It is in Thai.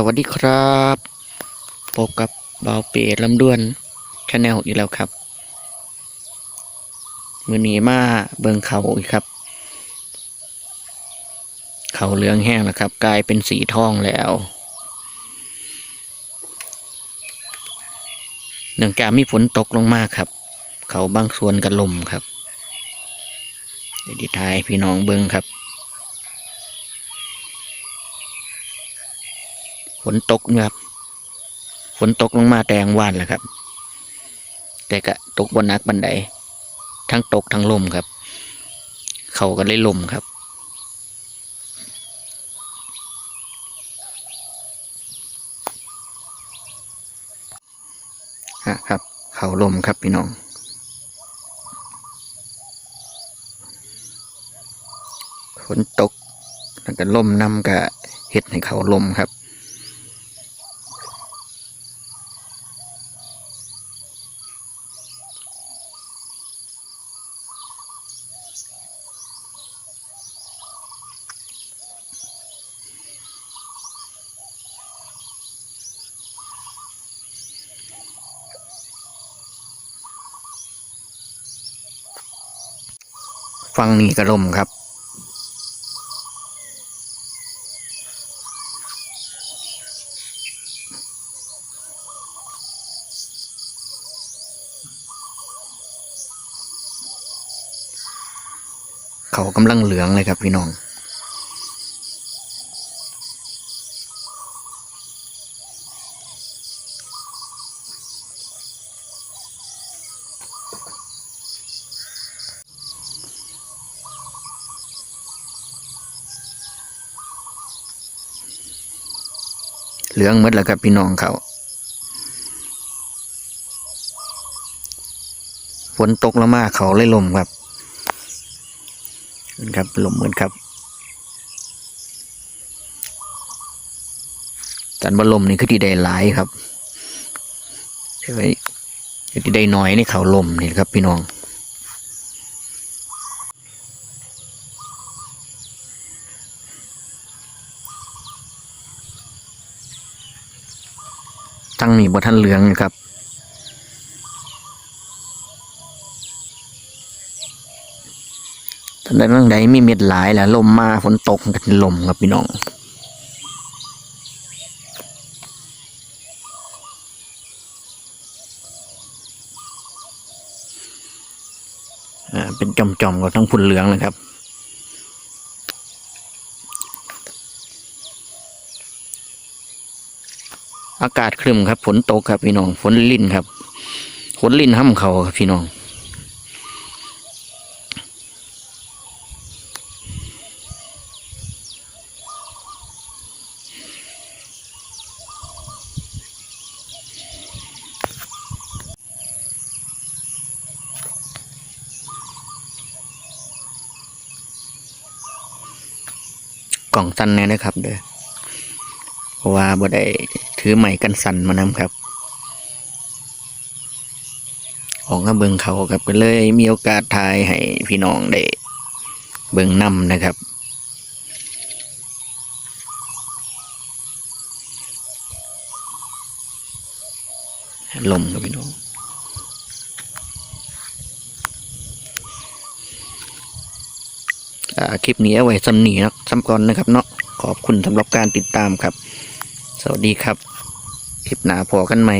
สวัสดีครับพบกับเบาเปรลำด้วนชาแนลอีกแล้วครับ มือนีมาเบิงเขาอีกครับ เขาเหลืองแห้งแล้วครับ กลายเป็นสีทองแล้ว เนื่องจากมีฝนตกลงมากครับ เขาบางส่วนกระลมครับเดี๋ยวดีทายพี่น้องเบิงครับ ฝนตกนะครับฝนตกลงมาแตงว่านแหละครับ แต่ก็ตกบนนักบันไดทั้งตกทั้งลมครับ เขาก็เลยลมครับ ฮะครับ เขาลมครับพี่น้อง ฝนตกแล้วก็ลมนำกับเห็ดให้เขาลมครับ ฟังนี่กระลมครับ เขากำลังเหลืองเลยครับพี่น้อง เหลืองหมดแล้วครับพี่น้องเขาฝนตกแล้วมากเขาเลยลมครับเหมือนครับลมเหมือนครับจันบลมนี่คือที่ได้หลายครับใช่ไหมที่ได้น้อยนี่เขาลมนี่ครับพี่น้อง ทั้งนี้บ่ท่านเหลืองนะครับตอนใดนั้นใดมีเม็ดหลายแหละลมมาฝนตกกันลมครับพี่น้องอ่าเป็นจอมๆกับทั้งฝุ่นเหลืองเลยครับ อากาศครึมครับ ฝนตกครับพี่น้องฝนลิ่นครับฝนลิ่นห้ำเขาครับพี่น้อง กล่องสั้นแน่นะครับเด้อเพราะว่าบ่ได้ ถือไม้กันสั่นมานำครับออกมาเบิงเขาครับก็เลยมีโอกาสถ่ายให้พี่น้องได้เบิงนำนะครับลมครับพี่น้องคลิปนี้เอาไว้สำนีนะซ้ำก่อนนะครับเนาะขอบคุณสำหรับการติดตามครับ สวัสดีครับ คลิปหน้าพอกันไหม